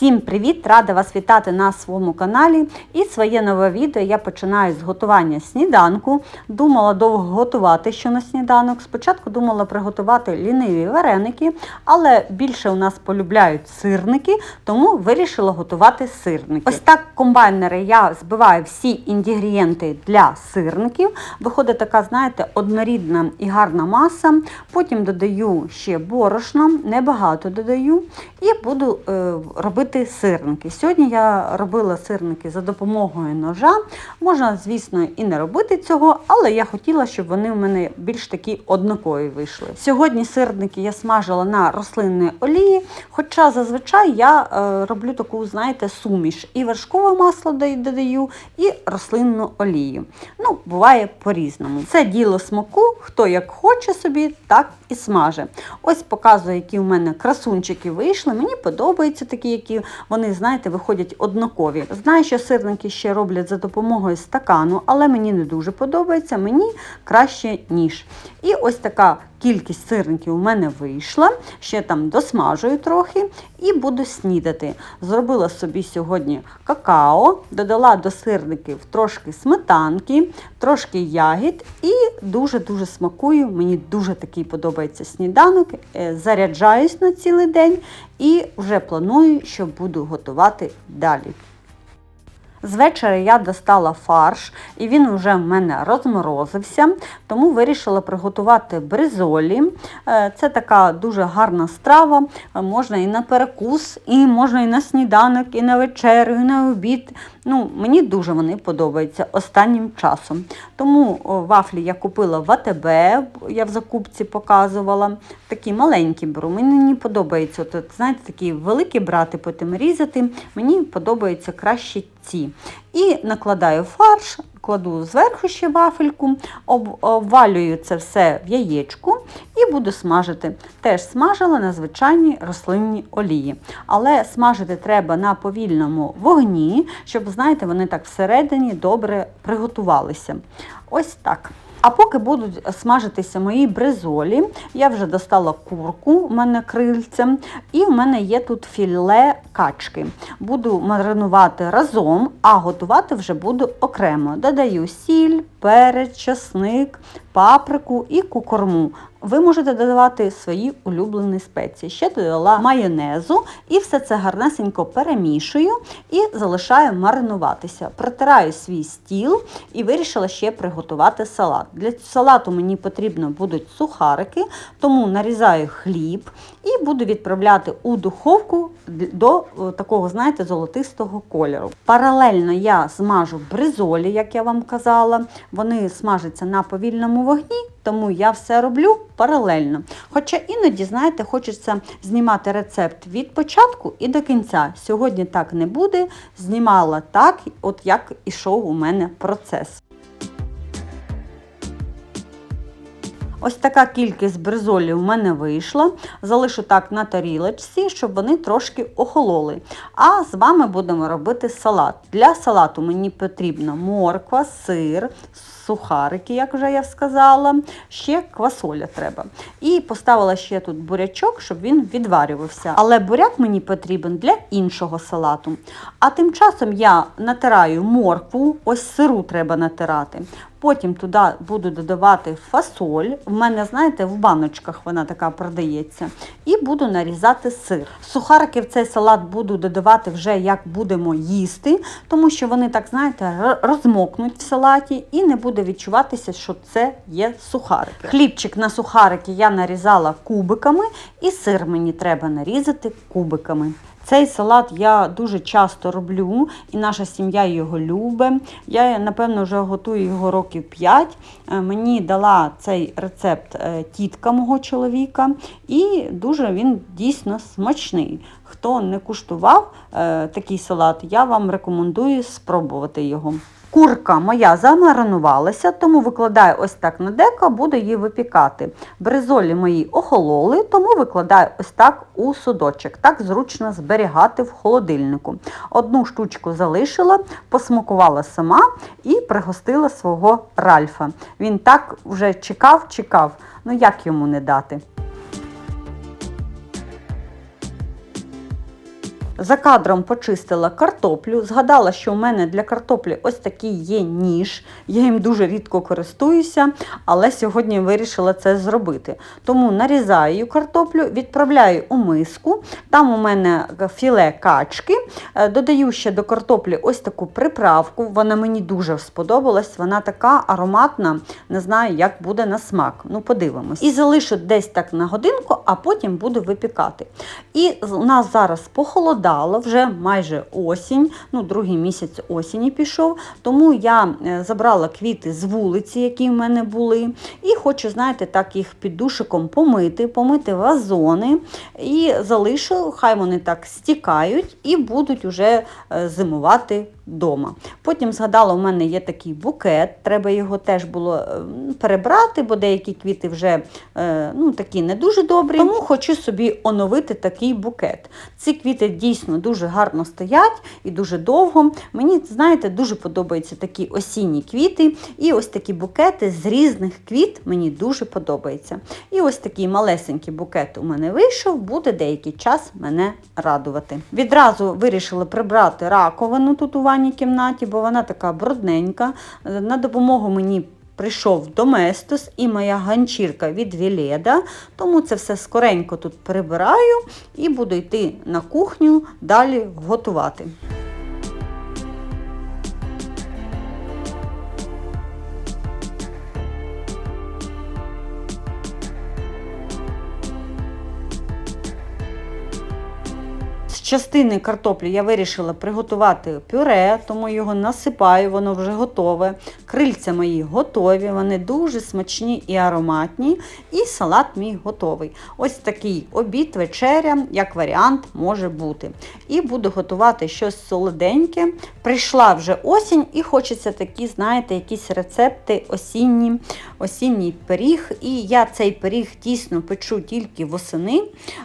Всім привіт! Рада вас вітати на своєму каналі. І своє нове відео я починаю з готування сніданку. Думала довго готувати що на сніданок. Спочатку думала приготувати ліниві вареники, але більше у нас полюбляють сирники, тому вирішила готувати сирники. Ось так комбайнери я збиваю всі інгредієнти для сирників. Виходить така, знаєте, однорідна і гарна маса. Потім додаю ще борошна, небагато додаю, і буду е, робити сирники. Сьогодні я робила сирники за допомогою ножа. Можна, звісно, і не робити цього, але я хотіла, щоб вони в мене більш такі однакові вийшли. Сьогодні сирники я смажила на рослинній олії, хоча зазвичай я е, роблю таку, знаєте, суміш. І вершкове масло додаю, і рослинну олію. Ну, буває по-різному. Це діло смаку, хто як хоче собі, так і смаже. Ось показую, які в мене красунчики вийшли. Мені подобаються такі, які вони, знаєте, виходять однакові. Знаю, що сирники ще роблять за допомогою стакану, але мені не дуже подобається, мені краще ніж. І ось така кількість сирників у мене вийшла. Ще там досмажую трохи і буду снідати. Зробила собі сьогодні какао, додала до сирників трошки сметанки, трошки ягід і дуже-дуже смакую. Мені дуже такий подобається сніданок. Е, Заряджаюсь на цілий день і вже планую, що буду готувати далі. З вечора я достала фарш, і він вже в мене розморозився, тому вирішила приготувати бризолі. Е, Це така дуже гарна страва, е, можна і на перекус, і можна і на сніданок, і на вечерю, і на обід. Ну, Мені дуже вони подобаються останнім часом. Тому вафлі я купила в АТБ, я в закупці показувала. Такі маленькі беру. Мені подобається, знаєте, такі великі брати, потім різати. Мені подобаються краще ці. І накладаю фарш, кладу зверху ще вафельку, обвалюю це все в яєчку і буду смажити. Теж смажила на звичайній рослинній олії. Але смажити треба на повільному вогні, щоб, знаєте, вони так всередині добре приготувалися. Ось так. А поки будуть смажитися мої бризолі, я вже достала курку, у мене крильцем, і в мене є тут філе качки. Буду маринувати разом, а готувати вже буду окремо. Додаю сіль, перець, часник, паприку і кукорму. Ви можете додавати свої улюблені спеції. Ще додала майонезу і все це гарнесенько перемішую і залишаю маринуватися. Протираю свій стіл і вирішила ще приготувати салат. Для салату мені потрібно будуть сухарики, тому нарізаю хліб і буду відправляти у духовку до такого, знаєте, золотистого кольору. Паралельно я змажу бризолі, як я вам казала. Вони смажаться на повільному вогні, тому я все роблю паралельно. Хоча іноді, знаєте, хочеться знімати рецепт від початку і до кінця. Сьогодні так не буде. Знімала так, от як ішов у мене процес. Ось така кількість бризолів у мене вийшла. Залишу так на тарілочці, щоб вони трошки охололи. А з вами будемо робити салат. Для салату мені потрібна морква, сир, сухарики, як вже я сказала, ще квасоля треба. І поставила ще тут бурячок, щоб він відварювався. Але буряк мені потрібен для іншого салату. А тим часом я натираю моркву, ось сиру треба натирати. Потім туди буду додавати фасоль. В мене, знаєте, в баночках вона така продається. І буду нарізати сир. Сухарики в цей салат буду додавати вже як будемо їсти, тому що вони так, знаєте, розмокнуть в салаті і не буде відчуватися, що це є сухарики. Хлібчик на сухарики я нарізала кубиками, і сир мені треба нарізати кубиками. Цей салат я дуже часто роблю, і наша сім'я його любить. Я, напевно, вже готую його років 5. Е, мені дала цей рецепт е, тітка мого чоловіка, і дуже він дійсно смачний. Хто не куштував е, такий салат, я вам рекомендую спробувати його. Курка моя замаринувалася, тому викладаю ось так на деко, буду її випікати. Бризолі мої охололи, тому викладаю ось так у судочок. Так зручно зберігати в холодильнику. Одну штучку залишила, посмакувала сама і пригостила свого Ральфа. Він так вже чекав, чекав. Ну як йому не дати? За кадром почистила картоплю, згадала, що у мене для картоплі ось такий є ніж. Я їм дуже рідко користуюся, але сьогодні вирішила це зробити. Тому нарізаю картоплю, відправляю у миску. Там у мене філе качки. Е, Додаю ще до картоплі ось таку приправку. Вона мені дуже сподобалась. Вона така ароматна, не знаю, як буде на смак. Ну, подивимось. І залишу десь так на годинку, а потім буду випікати. І у нас зараз похолодало, вже майже осінь, ну, другий місяць осені пішов. Тому я е, забрала квіти з вулиці, які в мене були. І хочу, знаєте, так їх під душиком помити, помити вазони і залишу, хай вони так стікають і будуть уже е, зимувати вдома. Потім згадала, у мене є такий букет, треба його теж було е, перебрати, бо деякі квіти вже ну, такі не дуже добрі. Тому хочу собі оновити такий букет. Ці квіти дійсно дуже гарно стоять і дуже довго. Мені, знаєте, дуже подобаються такі осінні квіти. І ось такі букети з різних квіт мені дуже подобається. І ось такий малесенький букет у мене вийшов, буде деякий час мене радувати. Відразу вирішила прибрати раковину тут у ванній кімнаті, бо вона така брудненька. На допомогу мені прийшов Доместос і моя ганчірка від Віледа, тому це все скоренько тут прибираю і буду йти на кухню далі готувати. Частини картоплі я вирішила приготувати пюре, тому його насипаю, воно вже готове. Крильця мої готові, вони дуже смачні і ароматні. І салат мій готовий. Ось такий обід, вечеря, як варіант, може бути. І буду готувати щось солоденьке. Прийшла вже осінь і хочеться такі, знаєте, якісь рецепти осінні, осінній пиріг. І я цей пиріг дійсно печу тільки восени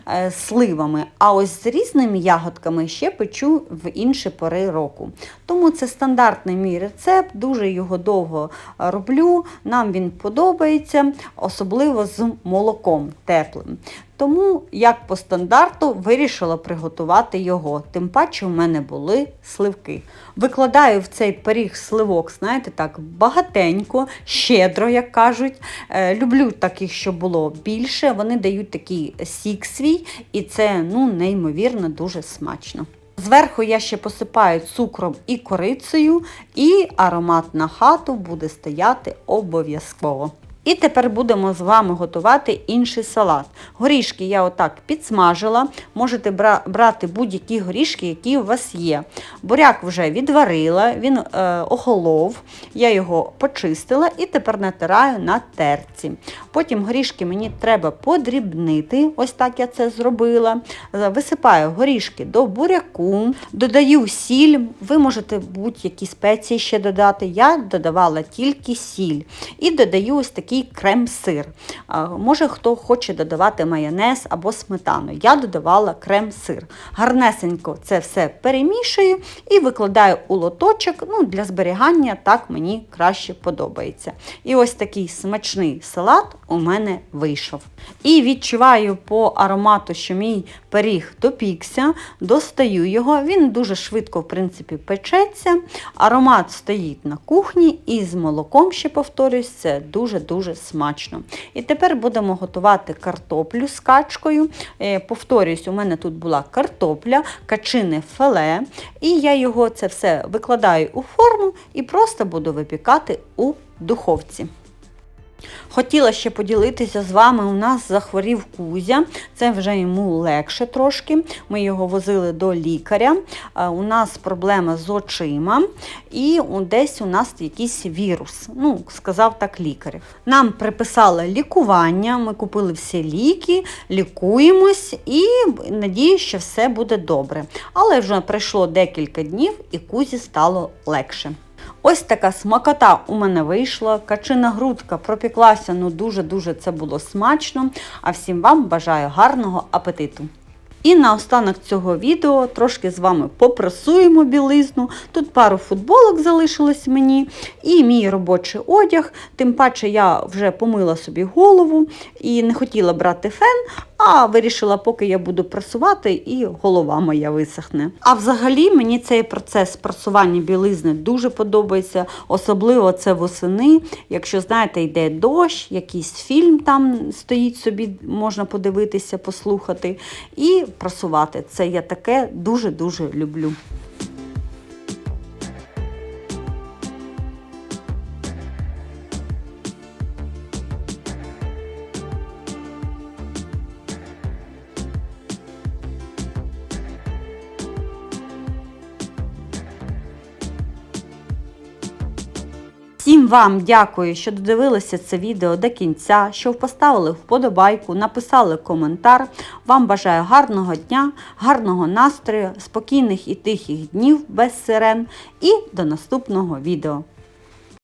е, сливами, а ось з різними ягодками ще печу в інші пори року. Тому це стандартний мій рецепт, дуже його довго е, роблю. Нам він подобається, особливо з молоком теплим. Тому, як по стандарту, вирішила приготувати його. Тим паче в мене були сливки. Викладаю в цей пиріг сливок, знаєте, так, багатенько, щедро, як кажуть. Е, люблю таких, щоб було більше. Вони дають такий сік свій, і це ну, неймовірно дуже смачно. Зверху я ще посипаю цукром і корицею, і аромат на хату буде стояти обов'язково. І тепер будемо з вами готувати інший салат. Горішки я отак підсмажила. Можете брати будь-які горішки, які у вас є. Буряк вже відварила, він е, охолов, я його почистила і тепер натираю на терці. Потім горішки мені треба подрібнити, ось так я це зробила. Е, Висипаю горішки до буряку, додаю сіль, ви можете будь-які спеції ще додати. Я додавала тільки сіль. І додаю ось такий крем-сир. Може хто хоче додавати майонез або сметану. Я додавала крем-сир. Гарнесенько це все перемішую і викладаю у лоточок. Ну, Для зберігання так мені краще подобається. І ось такий смачний салат у мене вийшов. І відчуваю по аромату, що мій пиріг допікся, достаю його. Він дуже швидко, в принципі, печеться. Аромат стоїть на кухні і з молоком, ще повторюсь, це дуже-дуже смачно. І тепер будемо готувати картоплю з качкою. Е, Повторюсь, у мене тут була картопля, качине филе. І я його це все викладаю у форму і просто буду випікати у духовці. Хотіла ще поділитися з вами. У нас захворів Кузя, це вже йому легше трошки. Ми його возили до лікаря. Е, У нас проблема з очима і десь у нас якийсь вірус. Ну, сказав так лікар. Нам приписали лікування, ми купили всі ліки, лікуємось і надію, що все буде добре. Але вже пройшло декілька днів і Кузі стало легше. Ось така смакота у мене вийшла. Качина грудка пропіклася, ну дуже-дуже це було смачно. А всім вам бажаю гарного апетиту. І наостанок цього відео трошки з вами попрасуємо білизну. Тут пару футболок залишилось мені і мій робочий одяг. Тим паче я вже помила собі голову і не хотіла брати фен, а вирішила, поки я буду прасувати, і голова моя висохне. А взагалі мені цей процес прасування білизни дуже подобається, особливо це восени. Якщо знаєте, йде дощ, якийсь фільм там стоїть собі, можна подивитися, послухати і прасувати. Це я таке дуже-дуже люблю. Всім вам дякую, що додивилися це відео до кінця, що поставили вподобайку, написали коментар. Вам бажаю гарного дня, гарного настрою, спокійних і тихих днів без сирен і до наступного відео.